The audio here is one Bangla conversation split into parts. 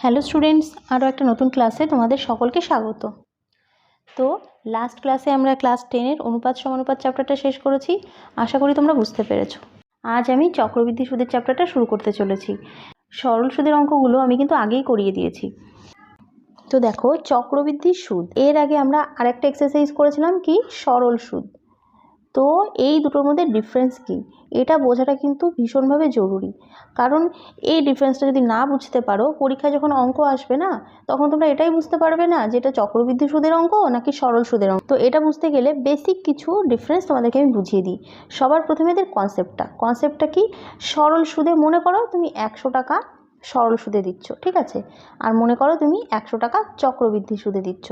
হ্যালো স্টুডেন্টস, আরও একটা নতুন ক্লাসে তোমাদের সকলকে স্বাগত। তো লাস্ট ক্লাসে আমরা ক্লাস টেনের অনুপাত সমানুপাত চ্যাপ্টারটা শেষ করেছি। আশা করি তোমরা বুঝতে পেরেছ। আজ আমি চক্রবৃদ্ধি সুদের চ্যাপ্টারটা শুরু করতে চলেছি। সরল সুদের অঙ্কগুলো আমি কিন্তু আগেই করিয়ে দিয়েছি। তো দেখো, চক্রবৃদ্ধি সুদ। এর আগে আমরা আরেকটা এক্সারসাইজ করেছিলাম কি? সরল সুদ। তো এই দুটোর মধ্যে ডিফারেন্স কী? এটা বোঝাটা কিন্তু ভীষণভাবে জরুরি। কারণ এই ডিফারেন্সটা যদি না বুঝতে পারো, পরীক্ষায় যখন অঙ্ক আসবে না, তখন তোমরা এটাই বুঝতে পারবে না যে এটা চক্রবৃদ্ধি সুদের অঙ্ক নাকি সরল সুদের অঙ্ক। তো এটা বুঝতে গেলে বেসিক কিছু ডিফারেন্স তোমাদেরকে আমি বুঝিয়ে দিই। সবার প্রথমে এদের কনসেপ্টটা কনসেপ্টটা কি? সরল সুদে মনে করো তুমি একশো টাকা সরল সুদে দিচ্ছ, ঠিক আছে? আর মনে করো তুমি একশো টাকা চক্রবৃদ্ধি সুদে দিচ্ছ।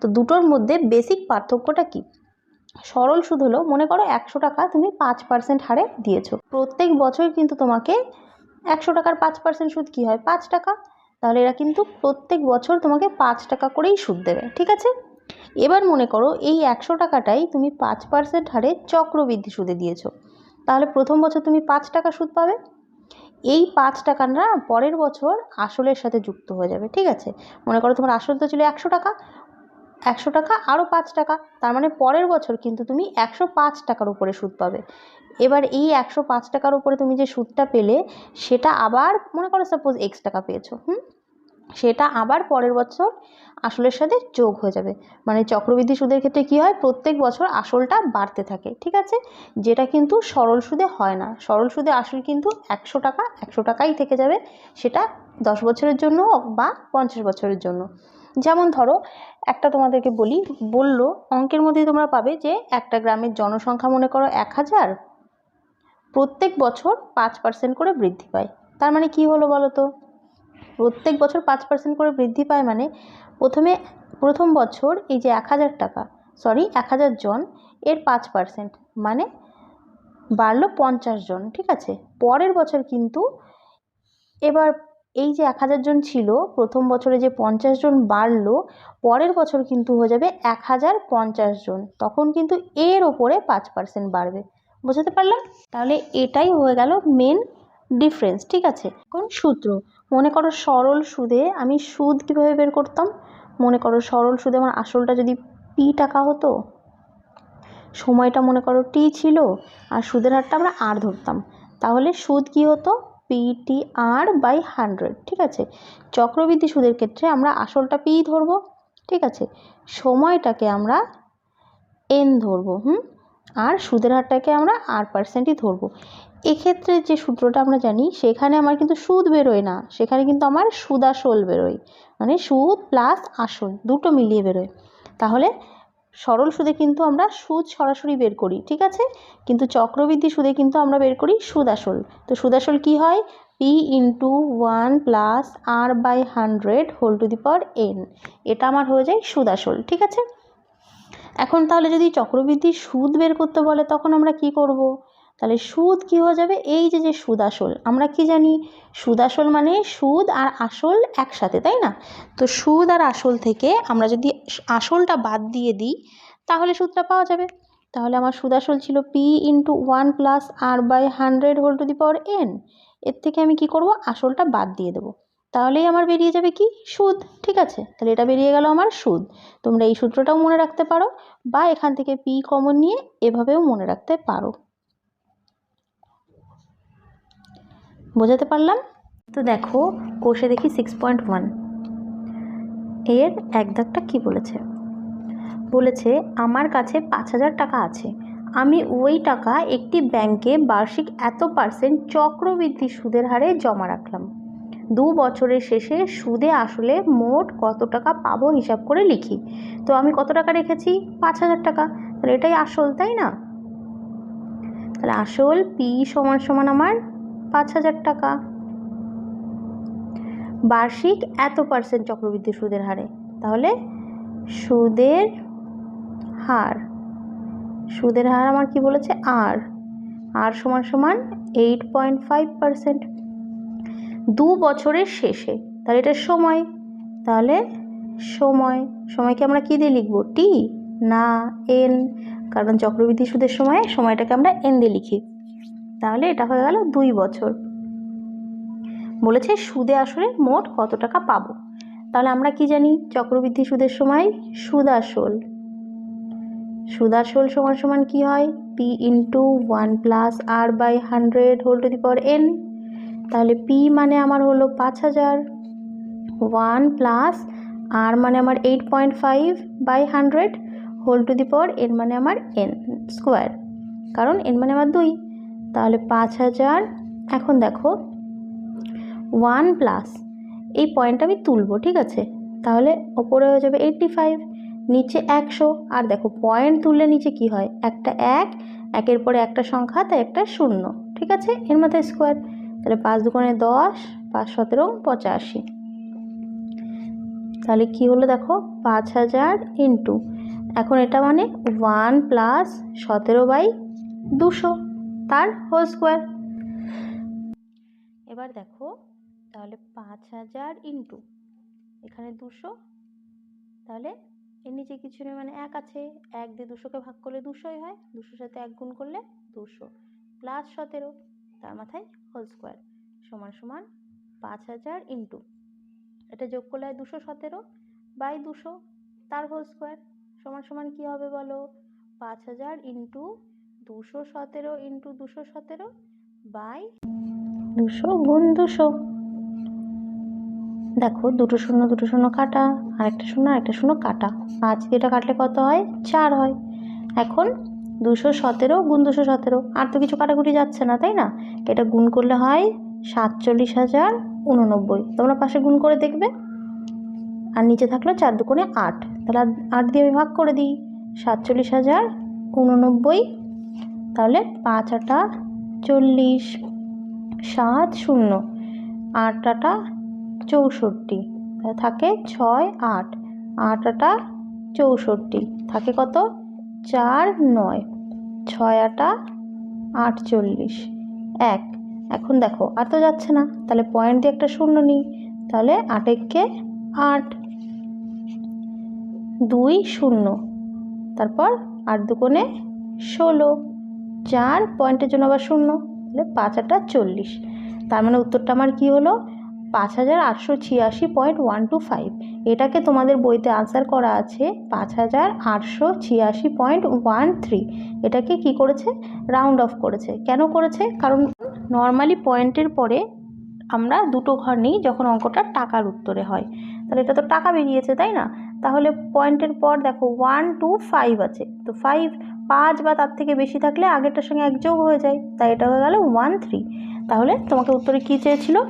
তো দুটোর মধ্যে বেসিক পার্থক্যটা কী? সরল সুদ হলো, মনে করো একশো টাকা তুমি পাঁচ পার্সেন্ট হারে দিয়েছ। প্রত্যেক বছর কিন্তু তোমাকে একশো টাকার পাঁচ পার্সেন্ট সুদ কী হয়? পাঁচ টাকা। তাহলে এরা কিন্তু প্রত্যেক বছর তোমাকে পাঁচ টাকা করেই সুদ দেবে, ঠিক আছে? এবার মনে করো এই একশো টাকাটাই তুমি পাঁচ পার্সেন্ট হারে চক্রবৃদ্ধি সুদে দিয়েছ। তাহলে প্রথম বছর তুমি পাঁচ টাকা সুদ পাবে। এই পাঁচ টাকা না পরের বছর আসলের সাথে যুক্ত হয়ে যাবে, ঠিক আছে? মনে করো তোমার আসল তো ছিল একশো টাকা একশো টাকা আরও পাঁচ টাকা। তার মানে পরের বছর কিন্তু তুমি একশো পাঁচ টাকার উপরে সুদ পাবে। এবার এই একশো পাঁচ টাকার উপরে তুমি যে সুদটা পেলে, সেটা আবার মনে করো সাপোজ এক্স টাকা পেয়েছ, হুম? সেটা আবার পরের বছর আসলের সাথে যোগ হয়ে যাবে। মানে চক্রবৃদ্ধি সুদের ক্ষেত্রে কী হয়? প্রত্যেক বছর আসলটা বাড়তে থাকে, ঠিক আছে? যেটা কিন্তু সরল সুদে হয় না। সরল সুদে আসল কিন্তু একশো টাকা, একশো টাকাই থেকে যাবে। সেটা দশ বছরের জন্য হোক বা পঞ্চাশ বছরের জন্য। যেমন ধরো, একটা তোমাদেরকে বলি, বলল, অঙ্কের মধ্যে তোমরা পাবে যে একটা গ্রামের জনসংখ্যা মনে করো এক হাজার, প্রত্যেক বছর পাঁচ পার্সেন্ট করে বৃদ্ধি পায়। তার মানে কি হলো বলো তো? প্রত্যেক বছর পাঁচ পার্সেন্ট করে বৃদ্ধি পায় মানে প্রথমে, প্রথম বছর এই যে এক হাজার টাকা সরি এক হাজার জন, এর পাঁচ পার্সেন্ট মানে বাড়লো পঞ্চাশ জন, ঠিক আছে? পরের বছর কিন্তু এবার এই যে এক হাজার জন ছিল, প্রথম বছরে যে পঞ্চাশ জন বাড়লো, পরের বছর কিন্তু হয়ে যাবে এক হাজার পঞ্চাশ জন। তখন কিন্তু এর ওপরে পাঁচ পার্সেন্ট বাড়বে। বোঝাতে পারলাম? তাহলে এটাই হয়ে গেল মেন ডিফারেন্স ঠিক আছে? এখন সূত্র। মনে করো সরল সুদে আমি সুদ কীভাবে বের করতাম? মনে করো সরল সুদে আমার আসলটা যদি পি টাকা হতো, সময়টা মনে করো টি ছিল, আর সুদের হারটা আমরা আর ধরতাম। তাহলে সুদ কী হতো? পিটি আর বাই হান্ড্রেড ঠিক আছে? চক্রবৃদ্ধি সুদের ক্ষেত্রে আমরা আসলটা পি ধরবো, ঠিক আছে? সময়টাকে আমরা এন ধরবো, হুম? আর সুদের হারটাকে আমরা আর পার্সেন্টই ধরবো। এক্ষেত্রে যে সূত্রটা আমরা জানি, সেখানে আমার কিন্তু সুদ বেরোয় না। সেখানে কিন্তু আমার সুদ আসল বেরোয়। মানে সুদ প্লাস আসল, দুটো মিলিয়ে বেরোয়। তাহলে সরল সুদে কিন্তু আমরা সুদ সরাসরি বের করি, ঠিক আছে? কিন্তু চক্রবৃদ্ধি সুদে কিন্তু আমরা বের করি সুদ আসল তো সুদ আসল কী হয়? P into one plus R by hundred whole to the power n এটা আমার হয়ে যায় সুদ আসল ঠিক আছে? এখন তাহলে যদি চক্রবৃদ্ধি সুদ বের করতে বলে, তখন আমরা কি করব। তাহলে সুদ কি হয়ে যাবে? এই যে যে সুদ আসল, আমরা কি জানি? সুদ আসল মানে সুদ আর আসল একসাথে, তাই না? তো সুদ আর আসল থেকে আমরা যদি আসলটা বাদ দিয়ে দিই, তাহলে সুদটা পাওয়া যাবে। তাহলে আমার সুদ আসল ছিল P into one plus R by hundred whole to the power N এর থেকে আমি কি করব? আসলটা বাদ দিয়ে দেবো। তাহলেই আমার বেরিয়ে যাবে কি? সুদ, ঠিক আছে? তাহলে এটা বেরিয়ে গেল আমার সুদ। তোমরা এই সূত্রটাও মনে রাখতে পারো বা এখান থেকে পি কমন নিয়ে এভাবেও মনে রাখতে পারো। বোঝাতে পারলাম? তো দেখো, কোষে দেখি সিক্স পয়েন্ট ওয়ানের এক দাগটা কী বলেছে? বলেছে, আমার কাছে পাঁচ হাজার টাকা আছে। আমি ওই টাকা একটি ব্যাংকে বার্ষিক এত পার্সেন্ট চক্রবৃদ্ধি সুদের হারে জমা রাখলাম। দু বছরের শেষে সুদে আসলে মোট কত টাকা পাবো হিসাব করে লিখি। তো আমি কত টাকা রেখেছি? পাঁচ হাজার টাকা। তাহলে এটাই আসল, তাই না? তাহলে আসল পি সমান সমান আমার পাঁচ হাজার টাকা। বার্ষিক এত পার্সেন্ট চক্রবৃদ্ধি সুদের হারে। তাহলে সুদের হার। সুদের হার আমার কি বলেছে? আর। আর সমান সমান এইট পয়েন্ট ফাইভ পার্সেন্ট দু বছরের শেষে। তাহলে এটা সময়। তাহলে সময়। সময়কে আমরা কী দিয়ে লিখব? টি? না, এন। কারণ চক্রবৃদ্ধি সুদের সময়ে, সময়টাকে আমরা এন দিয়ে লিখি। তাহলে এটা হয়ে গেল দুই বছর। বলেছে সুদে আসলে মোট কত টাকা পাবো? তাহলে আমরা কি জানি? চক্রবৃদ্ধি সুদের সময় সুদ আসল সুদ আসল সমান সমান কি হয়? P into one plus R by hundred whole to the power N তাহলে পি মানে আমার হলো পাঁচ হাজার। ওয়ান প্লাস আর মানে আমার eight point five by hundred whole to the power N মানে আমার এন স্কোয়ার কারণ এন মানে আমার দুই। তাহলে পাঁচ হাজার, এখন দেখো ওয়ান প্লাস এই পয়েন্টটা আমি তুলব, ঠিক আছে? তাহলে ওপরে হয়ে যাবে এইট্টি ফাইভ নিচে একশো, আর দেখো পয়েন্ট তুললে নিচে কি হয়? একটা এক, একের পরে একটা সংখ্যা, তাই একটা শূন্য, ঠিক আছে? এর মাথায় স্কোয়ার তাহলে পাঁচ দুগুণে দশ, পাঁচ সতেরো, পঁচাশি। তাহলে কি হলো দেখো? পাঁচ হাজার ইন্টু এখন এটা মানে ওয়ান প্লাস সতেরো বাই দুশো। তার হোল স্কোয়ার। এবার দেখো, তাহলে পাঁচ হাজার ইন্টু, এখানে দুশো, তাহলে এর নিচে কিছু নেই মানে এক আছে, এক দিয়ে দুশোকে ভাগ করলে দুশোই হয়, দুশোর সাথে এক গুণ করলে দুশো প্লাস সতেরো, তার মাথায় হোল স্কোয়ার, সমান সমান পাঁচ হাজার ইন্টু, এটা যোগ করলে হয় দুশো সতেরো বাই দুশো, তার হোল স্কোয়ার, সমান সমান কী হবে বলো, পাঁচ হাজার ইন্টু দুশো সতেরো ইন্টু দুশো সতেরো বাই দুশো গুণ দুশো। দেখো, দুটো শূন্য দুটো শূন্য কাটা, আরেকটা শূন্য আরেকটা শূন্য কাটা। পাঁচ দিয়ে কাটলে কত হয়? চার হয়। এখন দুশো সতেরো গুণ দুশো সতেরো। আর তো কিছু কাটাকুটি যাচ্ছে না, তাই না? এটা গুণ করলে হয় সাতচল্লিশ হাজার উননব্বই। তোমরা পাশে গুণ করে দেখবে। আর নিচে থাকল চার দুকোণে আট। তাহলে আট দিয়ে আমি ভাগ করে দিই। সাতচল্লিশ হাজার উননব্বই তাহলে পাঁচ আটা চল্লিশ, সাত শূন্য, আট আটা চৌষট্টি থাকে ছয় আট আট আটা চৌষট্টি, থাকে কত চার নয়, ছয় আটা আটচল্লিশ, এক। এখন দেখো, আর তো যাচ্ছে না, তাহলে পয়েন্ট দিয়ে একটা শূন্য নিই, তাহলে আট একে আট? দুই শূন্য, তারপর আট দুকোণে ষোলো চার, পয়েন্টের জন্য আবার শূন্য, তাহলে পাঁচ আটা চল্লিশ। তার মানে উত্তরটা আমার কি হলো? পাঁচ হাজার আটশো ছিয়াশি পয়েন্ট ওয়ান টু ফাইভ। এটাকে তোমাদের বইতে আনসার করা আছে, পাঁচ হাজার আটশো ছিয়াশি পয়েন্ট ওয়ান থ্রি। এটাকে কি করেছে? রাউন্ড অফ করেছে। কেন করেছে? কারণ নর্মালি পয়েন্টের পরে আমরা দুটো ঘর নিই যখন অঙ্কটা টাকার উত্তরে হয়। তাহলে এটা তো টাকা বেরিয়েছে, তাই না? তাহলে পয়েন্টের পর দেখো ওয়ান টু ফাইভ আছে। তো ফাইভ পাঁচ বা তার থেকে বেশি থাকলে আগেরটার সঙ্গে এক যোগ হয়ে যায়। তাই এটা হয়ে গেল ওয়ান থ্রি তাহলে তোমাকে উত্তরে কী চেয়েছিল?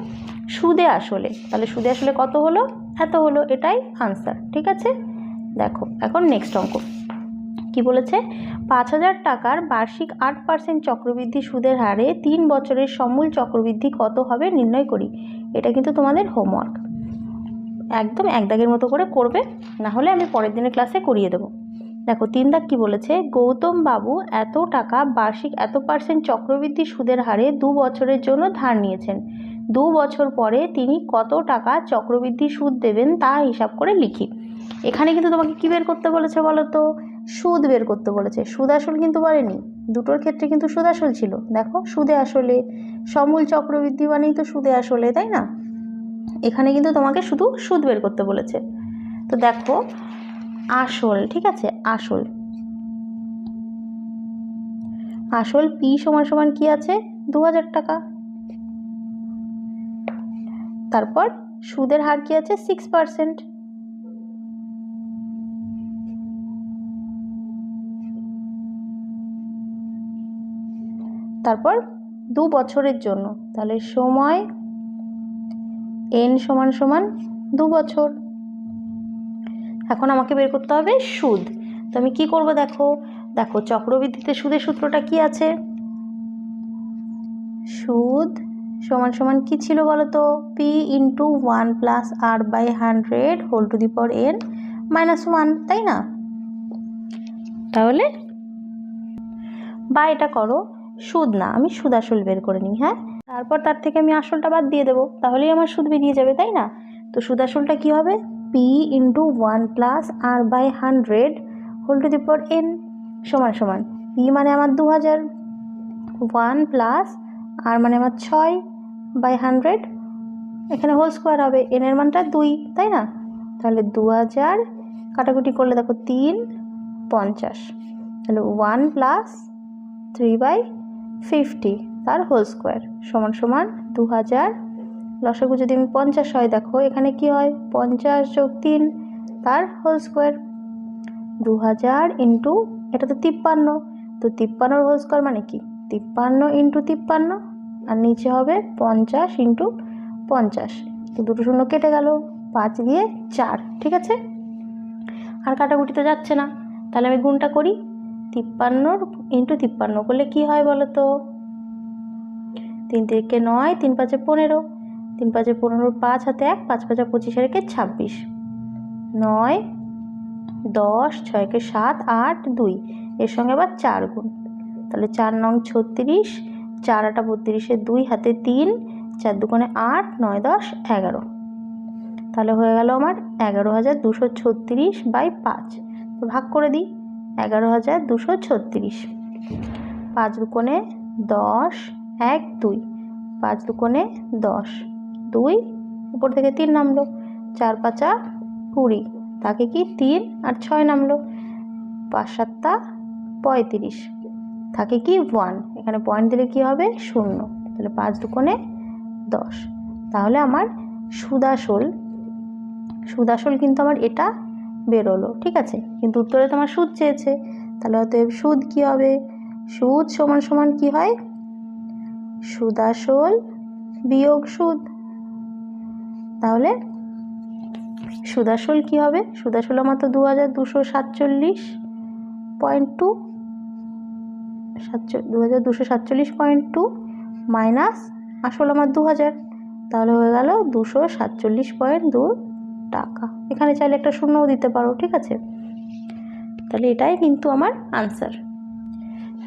সুদে আসলে। তাহলে সুদে আসলে কত হলো? এত হলো। এটাই আনসার ঠিক আছে? দেখো, এখন নেক্সট অঙ্ক। কি বলেছে? পাঁচ হাজার টাকার বার্ষিক আট পার্সেন্ট চক্রবৃদ্ধি সুদের হারে তিন বছরের সমূল চক্রবৃদ্ধি কত হবে নির্ণয় করি। এটা কিন্তু তোমাদের হোমওয়ার্ক একদম এক দাগের মতো করে করবে। না হলে আমি পরের দিনের ক্লাসে করিয়ে দেবো। দেখো, তিন দাগ কী বলেছে? গৌতম বাবু এত টাকা বার্ষিক এত পার্সেন্ট চক্রবৃদ্ধি সুদের হারে দু বছরের জন্য ধার নিয়েছেন। দু বছর পরে তিনি কত টাকা চক্রবৃদ্ধি সুদ দেবেন তা হিসাব করে লিখি। এখানে কিন্তু তোমাকে কী বের করতে বলেছে বলো তো? সুদ বের করতে বলেছে। সুদ আসল কিন্তু বলেনি। দুটোর ক্ষেত্রে কিন্তু সুদ আসল ছিল। দেখো, সুদে আসলে, সমূল চক্রবৃদ্ধি মানেই তো সুদে আসলে, তাই না? এখানে কিন্তু তোমাকে শুধু সুদ বের করতে বলেছে। তো দেখো আসল, ঠিক আছে? আসল। আসল পি সমান সমান কি আছে? দু হাজার টাকা। তারপর সুদের হার কি আছে? সিক্স পার্সেন্ট তারপর দু বছরের জন্য, তাহলে সময় এন সমান সমান দু বছর। এখন আমাকে বের করতে হবে সুদ। তো আমি কি করব দেখো? দেখো, চক্রবৃদ্ধিতে সুদের সূত্রটা কি আছে? সুদ সমান সমান কি ছিল বলো তো P into one plus R by hundred whole to the power N minus one তাই না? তাহলে? বা এটা করো, সুদ না, আমি সুদ আসল বের করে নিই হ্যাঁ? তারপর তার থেকে আমি আসলটা বাদ দিয়ে দেবো, তাহলেই আমার সুদ বেরিয়ে যাবে, তাই না? তো সুদ আসলটা কী হবে? P into one plus R by hundred whole to the power N সমান সমান। পি মানে আমার দু হাজার ওয়ান প্লাস আর মানে আমার ছয় বাই হান্ড্রেড এখানে হোল স্কোয়ার হবে এন এর মানটা দুই, তাই না? তাহলে দু হাজার কাটাকুটি করলে দেখো তিন পঞ্চাশ। তাহলে one plus three by fifty তার হোল স্কোয়ার সমান সমান দু হাজার লসাগু যদি আমি পঞ্চাশ হয়, দেখো এখানে কি হয়? পঞ্চাশ যোগ তিন, তার হোল স্কোয়ার দু হাজার ইন্টু এটা তো তিপ্পান্ন। তো তিপ্পান্নর হোল স্কোয়ার মানে কি? তিপ্পান্ন ইন্টু তিপ্পান্ন, আর নিচে হবে পঞ্চাশ ইন্টু পঞ্চাশ। তো দুটো শূন্য কেটে গেল, পাঁচ দিয়ে চার, ঠিক আছে? আর কাটাকুটি তো যাচ্ছে না। তাহলে আমি গুণটা করি তিপ্পান্নর ইন্টু তিপ্পান্ন। করলে কি হয় বলো তো? তিন তিরিকে নয়, তিন পাঁচে পনেরো। তিন পাঁচে পনেরো, পাঁচ হাতে এক, পাঁচ পাঁচা পঁচিশ, একে ছাব্বিশ। নয়, দশ, ছয়কে সাত, আট, দুই। এর সঙ্গে আবার চার গুণ। তাহলে চার নং ছত্রিশ, চার আটা বত্রিশে দুই, হাতে তিন, চার দুগুণে আট, নয়, দশ, এগারো। তাহলে হয়ে গেল আমার এগারো হাজার দুশো ছত্রিশ বাই পাঁচ। তো ভাগ করে দিই, এগারো হাজার দুশো ছত্রিশ। পাঁচ দুকোণে দশ, এক, দুই। পাঁচ দুকোণে দশ। দুই, উপর থেকে তিন নামলো। চার পাঁচা কুড়ি, তাকে কি তিন আর ছয় নামলো? পাঁচ সাতটা পঁয়ত্রিশ থাকে কি ওয়ান এখানে পয়েন্ট দিলে কি হবে? শূন্য, তাহলে পাঁচ দুকোণে দশ। তাহলে আমার সুদাসল সুদাসল কিন্তু আমার এটা বেরোলো, ঠিক আছে? কিন্তু উত্তরে তো আমার সুদ চেয়েছে, তাহলে অতএব সুদ কি হবে? সুদ সমান সমান কি হয়? সুদাসল বিয়োগ সুদ। তাহলে সুদাসল কি হবে? সুদাসল আমার তো দু হাজার দুশো সাতচল্লিশ পয়েন্ট টু সাতচল্লিশ দু হাজার দুশো সাতচল্লিশ পয়েন্ট টু মাইনাস আসল আমার দু হাজার তাহলে হয়ে গেল দুশো সাতচল্লিশ পয়েন্ট দু টাকা। এখানে চাইলে একটা শূন্যও দিতে পারো, ঠিক আছে? তাহলে এটাই কিন্তু আমার আনসার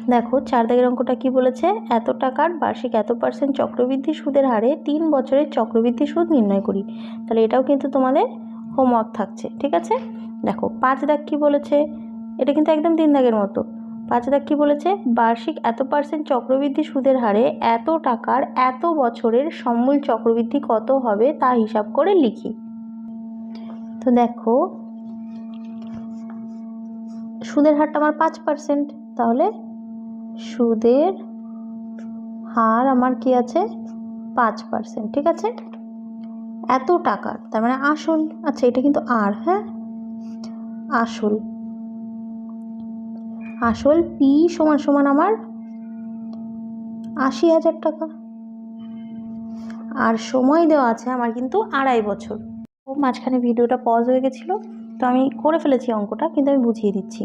দেখো চার দাগের অঙ্কটা কি বলেছে? এত টাকার বার্ষিক এত পার্সেন্ট চক্রবৃদ্ধি সুদের হারে তিন বছরের চক্রবৃদ্ধি সুদ নির্ণয় করি। তাহলে এটাও কিন্তু তোমাদের হোমওয়ার্ক থাকছে, ঠিক আছে? দেখো, পাঁচ দাগ কি বলেছে? এটা কিন্তু একদম তিন দাগের মতো। পাঁচ দাগ কি বলেছে? বার্ষিক এত পার্সেন্ট চক্রবৃদ্ধি সুদের হারে এত টাকার এত বছরের সমূল চক্রবৃদ্ধি কত হবে তা হিসাব করে লিখি। তো দেখো, সুদের হারটা আমার পাঁচ পার্সেন্ট তাহলে সুদের হার আমার কি আছে? পাঁচ পার্সেন্ট ঠিক আছে? এত টাকার তার মানে আসল আচ্ছা এটা কিন্তু আর হ্যাঁ? আসল। আসল পি সমান সমান আমার আশি হাজার টাকা। আর সময় দেওয়া আছে আমার কিন্তু আড়াই বছর। মাঝখানে ভিডিওটা পজ হয়ে গেছিল। তো আমি করে ফেলেছি অঙ্কটা, কিন্তু আমি বুঝিয়ে দিচ্ছি।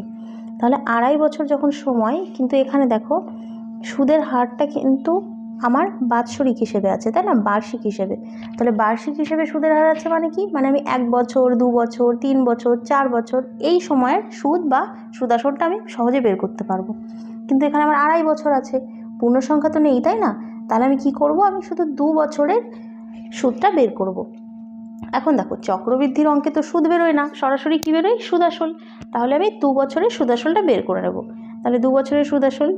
তাহলে আড়াই বছর যখন সময়, কিন্তু এখানে দেখো, সুদের হারটা কিন্তু আমার বাৎসরিক হিসেবে আছে, তাই না? বার্ষিক হিসেবে। তাহলে বার্ষিক হিসেবে সুদের হার আছে মানে কি? মানে আমি এক বছর, দু বছর, তিন বছর, চার বছর, এই সময়ের সুদ বা সুদাসনটা আমি সহজে বের করতে পারব। কিন্তু এখানে আমার আড়াই বছর আছে পূর্ণ সংখ্যা তো নেই, তাই না? তাহলে আমি কি করব? আমি শুধু দু বছরের সুদটা বের করব। এখন দেখো, চক্রবৃদ্ধির অঙ্কে তো সুদ বেরোয় না, সরাসরি কী বেরোয়? সুদাসল। তাহলে আমি দু বছরের সুদাসলটা বের করে নেব। তাহলে দু বছরের সুদাসল,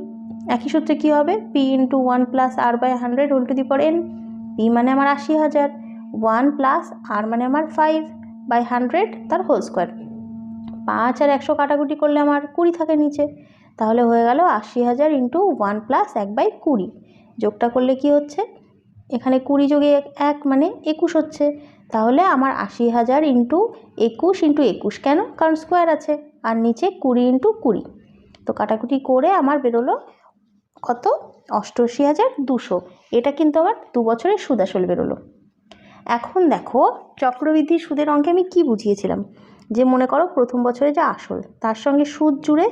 একই সূত্রে কী হবে? P into one plus R by hundred whole to the power N P মানে আমার আশি হাজার ওয়ান প্লাস আর মানে আমার ফাইভ বাই হান্ড্রেড তার হোল স্কোয়ার পাঁচ আর একশো কাটাকুটি করলে আমার কুড়ি থাকে নিচে। তাহলে হয়ে গেল আশি হাজার ইন্টু ওয়ান প্লাস এক বাই কুড়ি। যোগটা করলে কি হচ্ছে? এখানে কুড়ি যোগে এক মানে একুশ হচ্ছে। তাহলে আমার আশি হাজার ইন্টু একুশ ইন্টু একুশ কেন? কারণ স্কোয়ার আছে। আর নিচে কুড়ি ইন্টু কুড়ি। তো কাটাকুটি করে আমার বেরোলো কত? অষ্টআশি হাজার দুশো। এটা কিন্তু আমার দু বছরের সুদ আসল বেরোলো। এখন দেখো, চক্রবৃদ্ধি সুদের অঙ্কে আমি কি বুঝিয়েছিলাম? যে মনে করো প্রথম বছরে যে আসল, তার সঙ্গে সুদ জুড়ে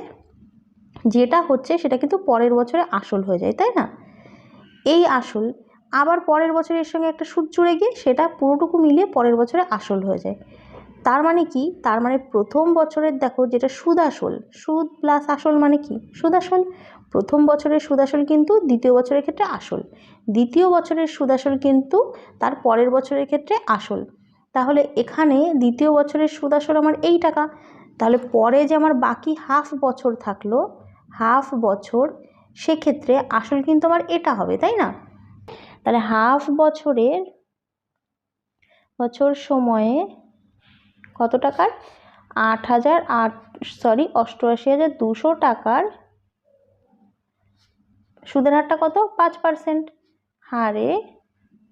যেটা হচ্ছে সেটা কিন্তু পরের বছরে আসল হয়ে যায়, তাই না? এই আসল আবার পরের বছরে এর সঙ্গে একটা সুদ জুড়ে গিয়ে সেটা পুরোটুকু মিলিয়ে পরের বছরে আসল হয়ে যায়। তার মানে কি? তার মানে প্রথম বছরের দেখো যেটা সুদ আসল, সুদ প্লাস আসল মানে কি? সুদ আসল। প্রথম বছরের সুদ আসল কিন্তু দ্বিতীয় বছরের ক্ষেত্রে আসল। দ্বিতীয় বছরের সুদ আসল কিন্তু তার পরের বছরের ক্ষেত্রে আসল। তাহলে এখানে দ্বিতীয় বছরের সুদ আসল আমার এই টাকা। তাহলে পরে যে আমার বাকি হাফ বছর থাকল হাফ বছর, সেক্ষেত্রে আসল কিন্তু আমার এটা হবে, তাই না? তাহলে হাফ বছরের বছর সময়ে কত টাকার? আট হাজার আট সরি অষ্টআশি হাজার দুশো টাকার সুদের হারটা কত? পাঁচ পার্সেন্ট হারে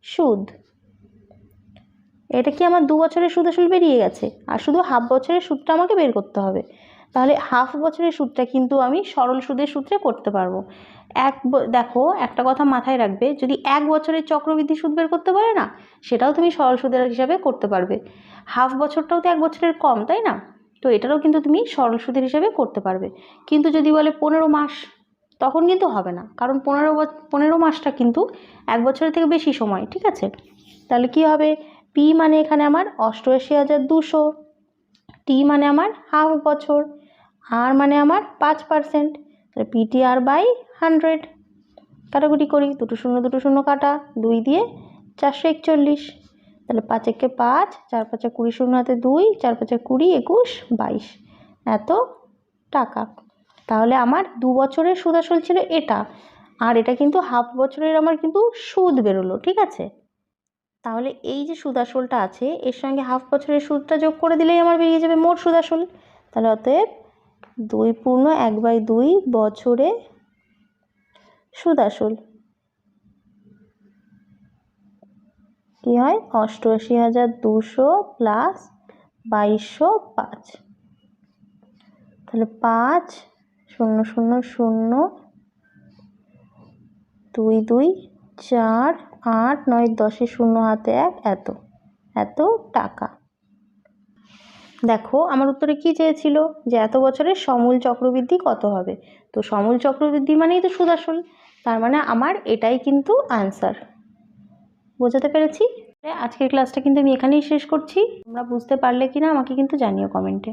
সুদ। এটা কি আমার দু বছরের সুদ আসল বেরিয়ে গেছে? আর শুধু হাফ বছরের সুদটা আমাকে বের করতে হবে। তাহলে হাফ বছরের সুদটা কিন্তু আমি সরল সুদের সূত্রে করতে পারব। এক দেখো, একটা কথা মাথায় রাখবে, যদি এক বছরের চক্রবৃদ্ধি সুদ বের করতে পারে না, সেটাও তুমি সরল সুদের হিসাবে করতে পারবে। হাফ বছরটাও তো এক বছরের কম, তাই না? তো এটারও কিন্তু তুমি সরল সুদের হিসাবে করতে পারবে। কিন্তু যদি বলে পনেরো মাস, তখন কিন্তু হবে না। কারণ পনেরো পনেরো মাসটা কিন্তু এক বছরের থেকে বেশি সময়, ঠিক আছে? তাহলে কি হবে? পি মানে এখানে আমার অষ্টআশি হাজার দুশো টি মানে আমার হাফ বছর। আর মানে আমার পাঁচ পার্সেন্ট তাহলে পিটি আর বাই হান্ড্রেড কাটাকুটি করি, দুটো শূন্য দুটো শূন্য কাটা, দুই দিয়ে চারশো একচল্লিশ। তাহলে পাঁচ একে পাঁচ, চার পাঁচে কুড়ি শূন্য হাতে দুই, চার পাঁচে কুড়ি একুশ বাইশ। এত টাকা। তাহলে আমার দু বছরের সুদ আসল ছিল এটা। আর এটা কিন্তু হাফ বছরের আমার কিন্তু সুদ বেরোলো, ঠিক আছে? তাহলে এই যে সুদ আসলটা আছে, এর সঙ্গে হাফ বছরের সুদটা যোগ করে দিলেই আমার বেরিয়ে যাবে মোট সুদ আসল তাহলে অতএব দুই পূর্ণ এক বাই দুই বছরে সুদ আসল কি হয়? অষ্টআশি হাজার দুশো প্লাস বাইশশো পাঁচ। তাহলে পাঁচ শূন্য শূন্য শূন্য দুই দুই চার আট নয় দশে শূন্য হাতে এক এত। এত টাকা। দেখো, আমার উত্তরে কি চেয়েছিল? যে এত বছরে সমূল চক্রবৃদ্ধি কত হবে? তো সমূল চক্রবৃদ্ধি মানেই তো সুদ আসল তার মানে আমার এটাই কিন্তু আনসার বোঝাতে পেরেছি? আজকের ক্লাসটা কিন্তু আমি এখানেই শেষ করছি। তোমরা বুঝতে পারলে কি না আমাকে কিন্তু জানিও কমেন্টে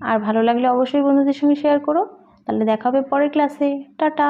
আর ভালো লাগলে অবশ্যই বন্ধুদের সঙ্গে শেয়ার করো। তাহলে দেখা হবে পরের ক্লাসে টাটা!